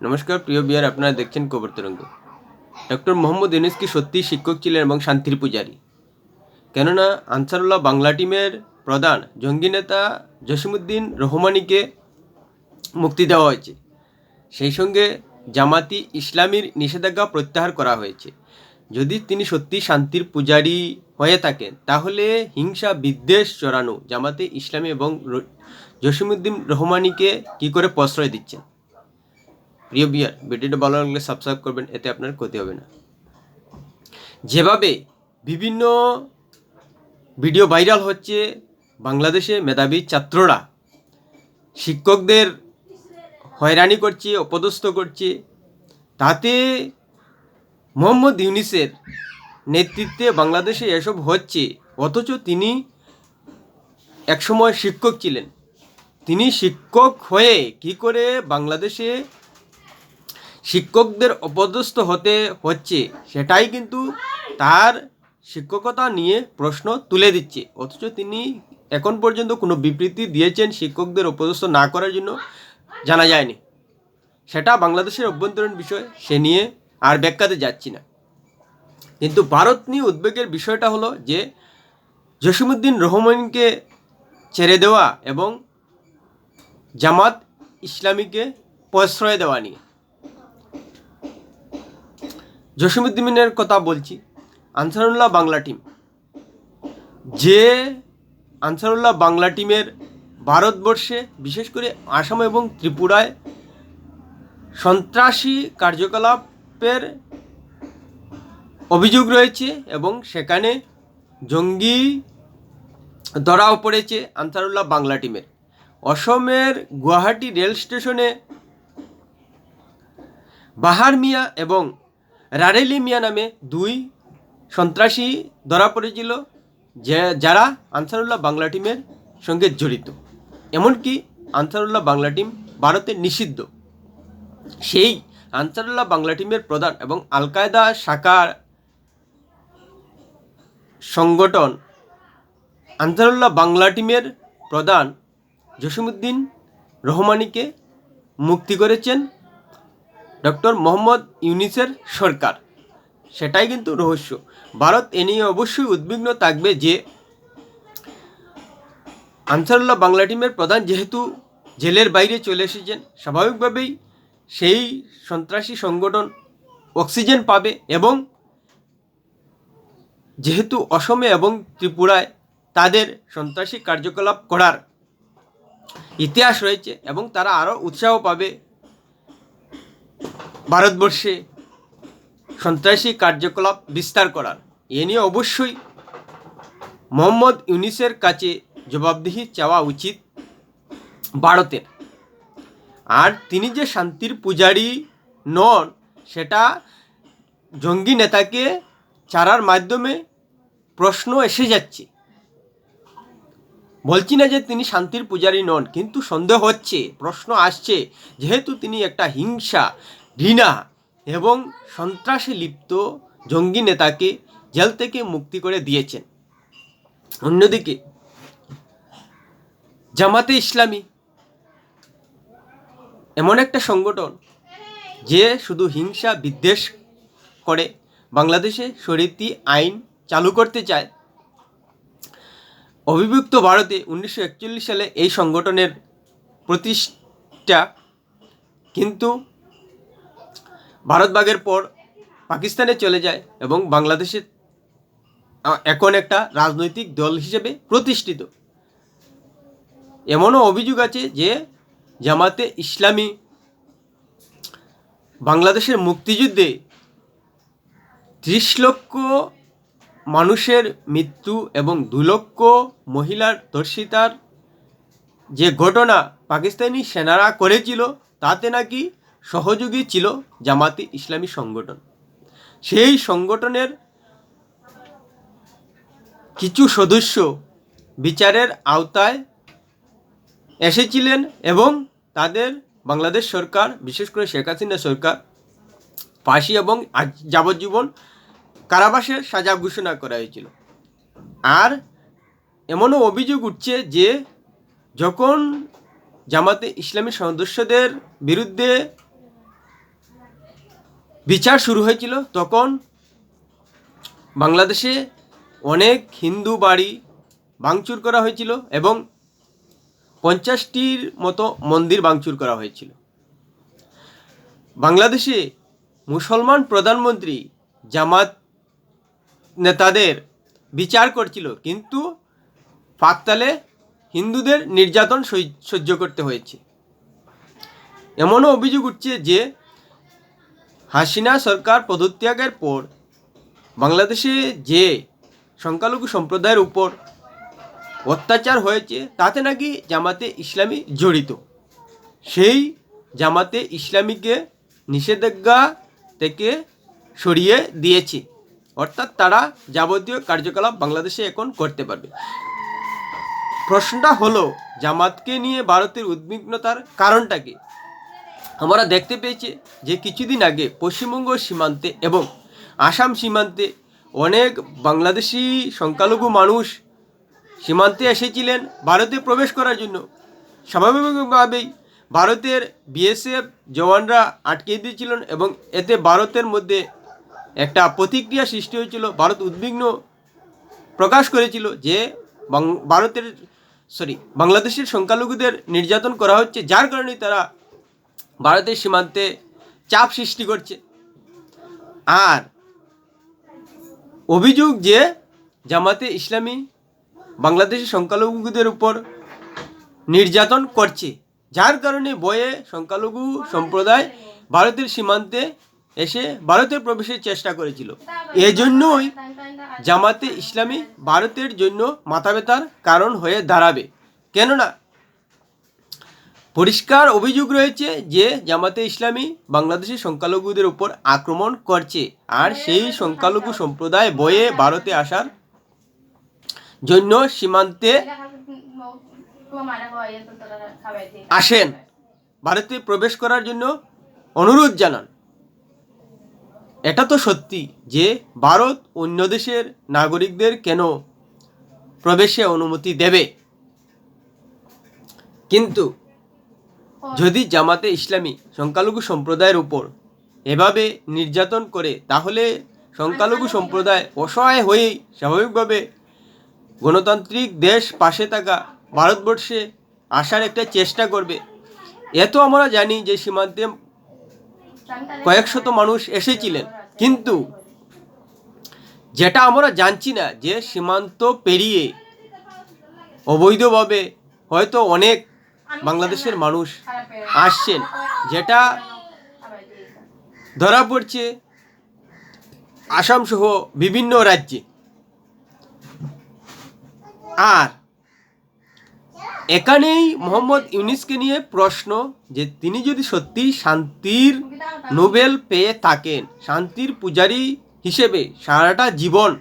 নমস্কার, প্রিয় বিয়ার, আপনারা দেখছেন কবর তরঙ্গ। ডক্টর মোহাম্মদ ইউনুস কি সত্যিই শিক্ষক ছিলেন এবং শান্তির পূজারী? কেননা, আনসারুল্লাহ বাংলা টিমের প্রধান জঙ্গি নেতা জসিমুদ্দিন রহমানিকে মুক্তি দেওয়া হয়েছে। সেই সঙ্গে জামাতি ইসলামীর নিষেধাজ্ঞা প্রত্যাহার করা হয়েছে। যদি তিনি সত্যি শান্তির পূজারী হয়ে থাকেন, তাহলে হিংসা, বিদ্বেষ চড়ানো জামাতে ইসলামী এবং জসিমুদ্দিন রহমানিকে কী করে প্রশ্রয় দিচ্ছেন? প্রিয় বিয়ার, ভিডিওটা ভালো লাগলে সাবস্ক্রাইব করবেন, এতে আপনার ক্ষতি হবে না। যেভাবে বিভিন্ন ভিডিও ভাইরাল হচ্ছে বাংলাদেশে মেধাবী ছাত্ররা, শিক্ষকদের হয়রানি করছে, অপদস্থ করছে, তাতে মোহাম্মদ ইউনিসের নেতৃত্বে বাংলাদেশে এসব হচ্ছে, অথচ তিনি একসময় শিক্ষক ছিলেন। তিনি শিক্ষক হয়ে কি করে বাংলাদেশে শিক্ষকদের অপদস্থ হতে হচ্ছে, সেটাই কিন্তু তার শিক্ষকতা নিয়ে প্রশ্ন তুলে দিচ্ছে। অথচ তিনি এখন পর্যন্ত কোনো বিবৃতি দিয়েছেন শিক্ষকদের অপদস্থ না করার জন্য, জানা যায়নি। সেটা বাংলাদেশের অভ্যন্তরীণ বিষয়, সে নিয়ে আর ব্যাখ্যাতে যাচ্ছি না। কিন্তু ভারত নিয়ে উদ্বেগের বিষয়টা হলো যে জসিমুদ্দিন রহমানকে ছেড়ে দেওয়া এবং জামাত ইসলামীকে প্রশ্রয় দেওয়া নিয়ে। জসিমুদ্দিনের কথা বলছি। আনসারুল্লাহ বাংলা টিম। যে আনসারুল্লাহ বাংলা টিমের ভারতবর্ষে, বিশেষ করে আসাম এবং ত্রিপুরায় সন্ত্রাসী কার্যকলাপের অভিযোগ রয়েছে এবং সেখানে জঙ্গি ধরাও পড়েছে আনসারুল্লাহ বাংলা টিমের। অসমের গুয়াহাটি রেল স্টেশনে বাহার মিয়া এবং রারেলি মিয়া নামে দুই সন্ত্রাসী ধরা পড়েছিল, যে যারা আনসারুল্লাহ বাংলা টিমের সঙ্গে জড়িত। এমনকি আনসারুল্লাহ বাংলা টিম ভারতে নিষিদ্ধ। সেই আনসারুল্লাহ বাংলা টিমের প্রধান এবং আল কায়দা শাখার সংগঠন আনসারুল্লাহ বাংলা টিমের প্রধান জসিমুদ্দিন রহমানিকে মুক্তি করেছেন। ডক্টর মোহাম্মদ ইউনিসের সরকার। সেটাই কিন্তু রহস্য। ভারত এ নিয়ে অবশ্যই উদ্বিগ্ন থাকবে যে আনসারুল্লাহ বাংলা টিমের প্রধান যেহেতু জেলের বাইরে চলে এসেছেন, স্বাভাবিকভাবেই সেই সন্ত্রাসী সংগঠন অক্সিজেন পাবে এবং যেহেতু অসমে এবং ত্রিপুরায় তাদের সন্ত্রাসী কার্যকলাপ করার ইতিহাস রয়েছে এবং তারা আরও উৎসাহ পাবে ভারতবর্ষে সন্ত্রাসী কার্যকলাপ বিস্তার করার। এ নিয়ে অবশ্যই মোহাম্মদ ইউনিসের কাছে জবাবদিহি চাওয়া উচিত ভারতের। আর তিনি যে শান্তির পূজারী নন, সেটা জঙ্গি নেতাকে চারার মাধ্যমে প্রশ্ন এসে যাচ্ছে। বলছি না যে তিনি শান্তির পূজারী নন, কিন্তু সন্দেহ হচ্ছে, প্রশ্ন আসছে, যেহেতু তিনি একটা হিংসা ঘৃণা এবং সন্ত্রাসে লিপ্ত জঙ্গি নেতাকে জেল থেকে মুক্তি করে দিয়েছেন। অন্যদিকে, জামাতে ইসলামী এমন একটা সংগঠন যে শুধু হিংসা বিদ্বেষ করে, বাংলাদেশে শরীতি আইন চালু করতে চায়। অবিভক্ত ভারতে উনিশশো একচল্লিশ সালে এই সংগঠনের প্রতিষ্ঠা কিন্তু ভারত ভাগের পর পাকিস্তানে চলে যায় এবং বাংলাদেশে এখন একটা রাজনৈতিক দল হিসেবে প্রতিষ্ঠিত। এমনও অভিযোগ আছে যে জামাতে ইসলামী বাংলাদেশের মুক্তিযুদ্ধে ত্রিশ লক্ষ মানুষের মৃত্যু এবং দু লক্ষ মহিলার ধর্ষিতার যে ঘটনা পাকিস্তানি সেনারা করেছিল, তাতে নাকি সহযোগী ছিল জামাতি ইসলামী সংগঠন। সেই সংগঠনের কিছু সদস্য বিচারের আওতায় এসেছিলেন এবং তাদের বাংলাদেশ সরকার, বিশেষ করে শেখ হাসিনা সরকার, ফাঁসি এবং যাবজ্জীবন কারাবাসের সাজা ঘোষণা করা হয়েছিল। আর এমনও অভিযোগ উঠছে যে, যখন জামাতে ইসলামী সদস্যদের বিরুদ্ধে বিচার শুরু হয়েছিল তখন বাংলাদেশে অনেক হিন্দু বাড়ি ভাঙচুর করা হয়েছিল এবং পঞ্চাশটির মতো মন্দির ভাঙচুর করা হয়েছিল। বাংলাদেশে মুসলমান প্রধানমন্ত্রী জামাত নেতাদের বিচার করছিল, কিন্তু ফাঁকতালে হিন্দুদের নির্যাতন সহ্য করতে হয়েছে। এমনও অভিযোগ উঠছে যে হাসিনা সরকার পদত্যাগের পর বাংলাদেশে যে সংখ্যালঘু সম্প্রদায়ের উপর অত্যাচার হয়েছে, তাতে নাকি জামাতে ইসলামী জড়িত। সেই জামাতে ইসলামীকে নিষেধাজ্ঞা থেকে সরিয়ে দিয়েছে। অর্থাৎ তারা যাবতীয় কার্যকলাপ বাংলাদেশে এখন করতে পারবে। প্রশ্নটা হলো, জামাতকে নিয়ে ভারতের উদ্বিগ্নতার কারণটা কি? আমরা দেখতে পেয়েছি যে কিছুদিন আগে পশ্চিমবঙ্গ সীমান্তে এবং আসাম সীমান্তে অনেক বাংলাদেশি সংখ্যালঘু মানুষ সীমান্তে এসেছিলেন, ভারতে প্রবেশ করার জন্য। স্বাভাবিকভাবেই ভারতের বিএসএফ জওয়ানরা আটকে দিয়েছিলেন এবং এতে ভারতের মধ্যে একটা প্রতিক্রিয়া সৃষ্টি হয়েছিল। ভারত উদ্বিগ্ন প্রকাশ করেছিল যে ভারতের সরি বাংলাদেশের সংখ্যালঘুদের নির্যাতন করা হচ্ছে, যার কারণে তারা ভারতের সীমান্তে চাপ সৃষ্টি করছে। আর অভিযোগ যে জামাতে ইসলামী বাংলাদেশের সংখ্যালঘুদের উপর নির্যাতন করছে, যার কারণে বয়ে সংখ্যালঘু সম্প্রদায় ভারতের সীমান্তে এসে ভারতে প্রবেশের চেষ্টা করেছিল। এজন্যই জামাতে ইসলামী ভারতের জন্য মাথা ব্যথার কারণ হয়ে দাঁড়াবে। কেননা পরিষ্কার অভিযোগ রয়েছে যে জামাতে ইসলামী বাংলাদেশের সংখ্যালঘুদের উপর আক্রমণ করছে। আর সেই সংখ্যালঘু সম্প্রদায় বয়ে ভারতে আসার জন্য সীমান্তে আসেন। ভারতে প্রবেশ করার জন্য অনুরোধ জানান। এটা তো সত্যি যে ভারত অন্য দেশের নাগরিকদের কেন প্রবেশে অনুমতি দেবে? কিন্তু যদি জামাতে ইসলামী সংখ্যালঘু সম্প্রদায়ের উপর এভাবে নির্যাতন করে, তাহলে সংখ্যালঘু সম্প্রদায় অসহায় হয়েই স্বাভাবিকভাবে গণতান্ত্রিক দেশ পাশে থাকা ভারতবর্ষে আসার একটা চেষ্টা করবে। এত আমরা জানি যে সীমান্তে কয়েকশত মানুষ এসেছিলেন। কিন্তু যেটা আমরা জানছি না যে সীমান্ত পেরিয়ে অবৈধভাবে হয়তো অনেক বাংলাদেশের মানুষ আসছেন যেটা ধরা পড়ছে আসাম সহ বিভিন্ন রাজ্যে। আর এখানেই মোহাম্মদ ইউনিসকে নিয়ে প্রশ্ন যে তিনি যদি সত্যি শান্তির নোবেল পেয়ে থাকেন শান্তির পূজারী হিসেবে সারাটা জীবন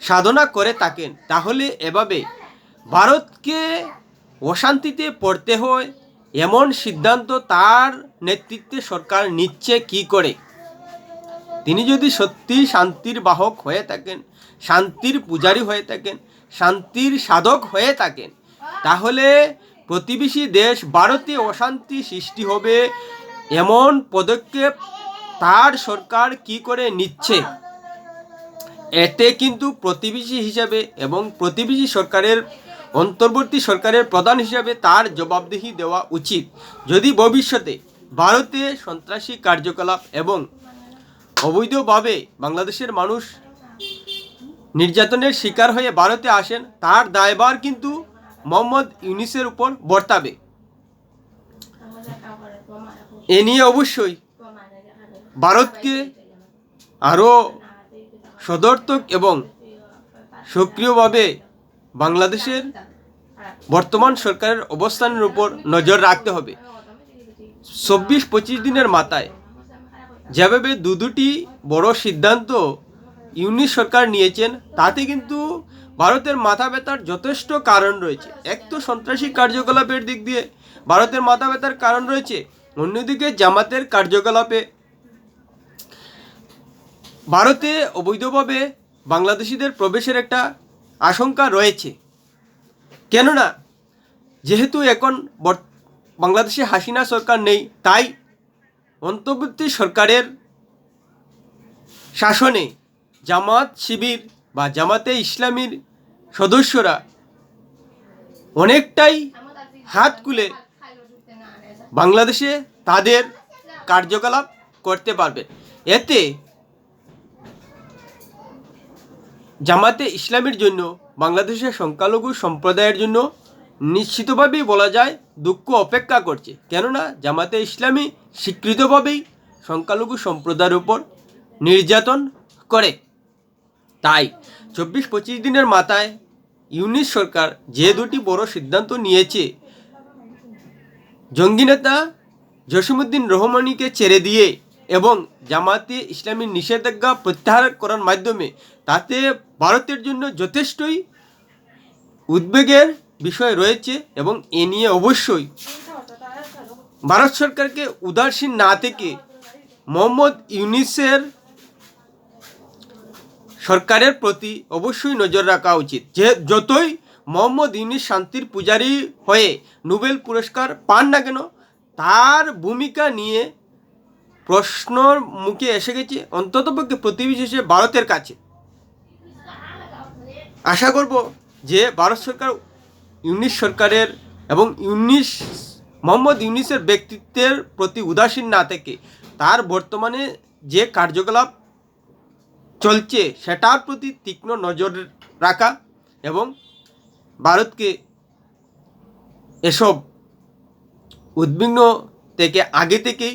সাধনা করে থাকেন তাহলে এভাবে ভারতকে অশান্তিতে পড়তে হয়। এমন সিদ্ধান্ত তার নেতৃত্বে সরকার নিচ্ছে কি করে? তিনি যদি সত্যি শান্তির বাহক হয়ে থাকেন, শান্তির পূজারী হয়ে থাকেন, শান্তির সাধক হয়ে থাকেন, তাহলে প্রতিবেশী দেশ ভারতে অশান্তি সৃষ্টি হবে। এমন পদক্ষেপ তার সরকার কি করে নিচ্ছে? এতে কিন্তু প্রতিবেশী হিসাবে এবং প্রতিবেশী সরকারের অন্তর্বর্তী সরকারের প্রধান হিসাবে তার জবাবদিহি দেওয়া উচিত। যদি ভবিষ্যতে ভারতে সন্ত্রাসী কার্যকলাপ এবং অবৈধভাবে বাংলাদেশের মানুষ নির্যাতনের শিকার হয়ে ভারতে আসেন, তার দায়ভার কিন্তু মোহাম্মদ ইউনিসের উপর বর্তাবে। এ নিয়ে অবশ্যই ভারতকে আরও সদর্থক এবং সক্রিয়ভাবে বাংলাদেশের বর্তমান সরকারের অবস্থানের উপর নজর রাখতে হবে। চব্বিশ পঁচিশ দিনের মাথায় যেভাবে দু দুটি বড় সিদ্ধান্ত ইউনিট সরকার নিয়েছেন, তাতে কিন্তু ভারতের মাথা ব্যথার যথেষ্ট কারণ রয়েছে। এক তো সন্ত্রাসী কার্যকলাপের দিক দিয়ে ভারতের মাথা ব্যথার কারণ রয়েছে, অন্যদিকে জামাতের কার্যকলাপে। ভারতে অবৈধভাবে বাংলাদেশিদের প্রবেশের একটা আশঙ্কা রয়েছে। কেননা, যেহেতু এখন বাংলাদেশে হাসিনা সরকার নেই, তাই অন্তর্বর্তী সরকারের শাসনে জামাত শিবির বা জামাতে ইসলামীর সদস্যরা অনেকটাই হাত খুলে বাংলাদেশে তাদের কার্যকলাপ করতে পারবে। এতে জামাতে ইসলামের জন্য, বাংলাদেশের সংখ্যালঘু সম্প্রদায়ের জন্য নিশ্চিতভাবেই বলা যায় দুঃখ অপেক্ষা করছে। কেননা জামাতে ইসলামী স্বীকৃতভাবেই সংখ্যালঘু সম্প্রদায়ের উপর নির্যাতন করে। তাই চব্বিশ পঁচিশ দিনের মাথায় ইউনিস সরকার যে দুটি বড় সিদ্ধান্ত নিয়েছে, জঙ্গি নেতা জসিমুদ্দিন রহমানিকে ছেড়ে দিয়ে এবং জামাতে ইসলামীর নিষেধাজ্ঞা প্রত্যাহার করার মাধ্যমে তাতে ভারতের জন্য যথেষ্টই উদ্বেগের বিষয় রয়েছে এবং এ নিয়ে অবশ্যই ভারত সরকারকে উদাসীন না থেকে মোহাম্মদ ইউনিসের সরকারের প্রতি অবশ্যই নজর রাখা উচিত। যে যতই মোহাম্মদ ইউনিস শান্তির পূজারী হয়ে নোবেল পুরস্কার পান না কেন, তার ভূমিকা নিয়ে প্রশ্নর মুখে এসে গেছে, অন্ততপক্ষে প্রতিবিশেষে ভারতের কাছে। আশা করব যে ভারত সরকার, ইউনিশ সরকারের এবং ইউনিস মোহাম্মদ ইউনিসের ব্যক্তিত্বের প্রতি উদাসীন না থেকে তার বর্তমানে যে কার্যকলাপ চলছে, সেটার প্রতি তীক্ষ্ণ নজর রাখা এবং ভারতকে এসব উদ্বিগ্ন থেকে আগে থেকেই